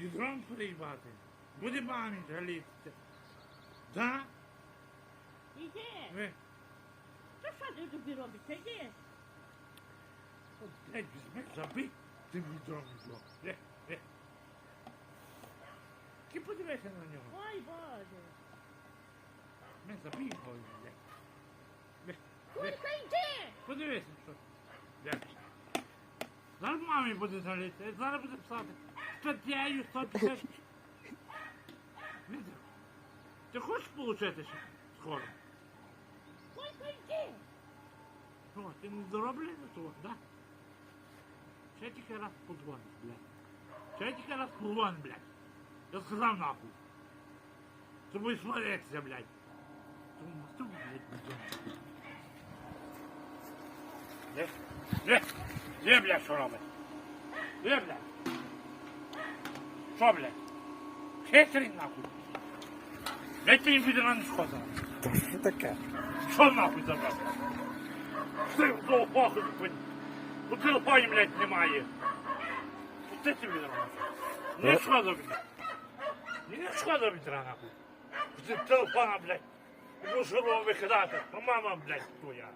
Відром приїбати. Буде мамі жалітися. Да? Іди. Ви, Та що ти тобі робиш? Іди. от, блядь, візьми, забий тим відром відро. Е, е. Ти подивися на нього. Ой, Боже. Ми забий його, блядь. Е, е. Кулька, йди. Подивися, що. Блядь. Зараз мамі буде жаліти, зараз буде писати статтєю 150. Вітер, Ти хочеш получити ще скоро? Кулька, йди. Що, ти не дороблений того, да? Ще тільки раз подзвониш, блядь. Ще тільки раз подзвониш, блядь. Я сказав нахуй. Ти будеш свалитися, блядь. Тому мосту, блядь, не дзвониш. Де? Де? Де, блядь, що робить? Де, блядь? Що, блядь? Хитрий нахуй. Де ти їм піде на не сходила? Та що таке? Що нахуй забрав? Ти того похуй зупинь. У телефоні, блядь, немає. Пусти ти відра нахуй. Не шкода, блядь. Не шкода відра нахуй. Ти телефона, блядь. Йому шуру викидати. А мама, блядь, твоя.